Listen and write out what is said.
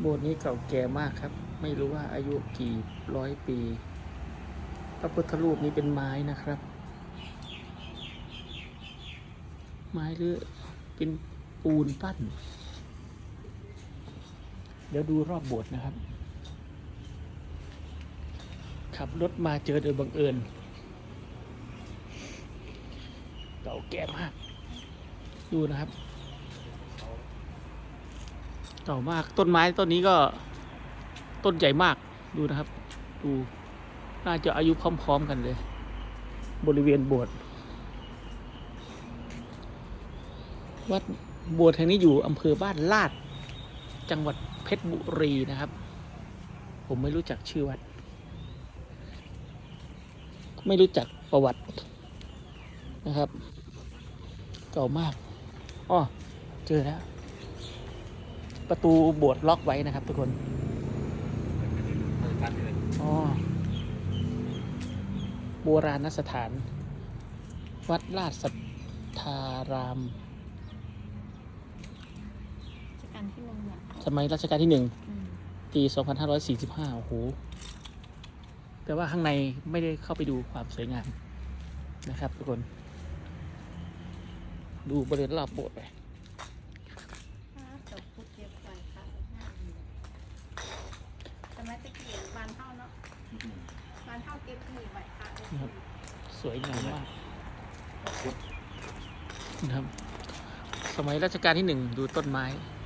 โบสถ์นี้เก่าแก่มากครับ ไม่รู้ว่าอายุกี่ร้อยปี พระพุทธรูปนี้เป็นไม้นะครับ ไม้หรือเป็นปูนปั้น เดี๋ยวดูรอบโบสถ์นะครับ ขับรถมาเจอโดยบังเอิญ เก่าแก่มาก ดูนะครับ ก่ามากต้นไม้ต้นนี้ก็ต้นใหญ่มากดูนะครับ ดูน่าจะอายุพร้อม ๆ กันเลย บริเวณโบสถ์วัดโบสถ์แห่งนี้อยู่อำเภอบ้านลาด จังหวัดเพชรบุรีนะครับ ผมไม่รู้จักชื่อวัด ไม่รู้จักประวัตินะครับ เก่ามากอ้อเจอแล้ว ประตูโบสถ์ล็อกไว้นะครับ ทุกคนอ๋อโบราณสถาน วัดราชสัทธารามจักรันที่หนึ่งเนี่ยสมัยรัชกาลที่หนึ่งอืมปี2545 โอ้โห แต่ว่าข้างในไม่ได้เข้าไปดูความสวยงามนะครับ ทุกคน ดูบริเวณรอบโบสถ์ไป ถ้าจบพุทธเก็บไว้ค่ะ สมัยตะกี้บ้านเฮาเนาะบ้านเฮาเก็บนี่ไว้ค่ะนะครับสวยงามมากนะครับ สมัยรัชกาลที่หนึ่งดูต้นไม้อ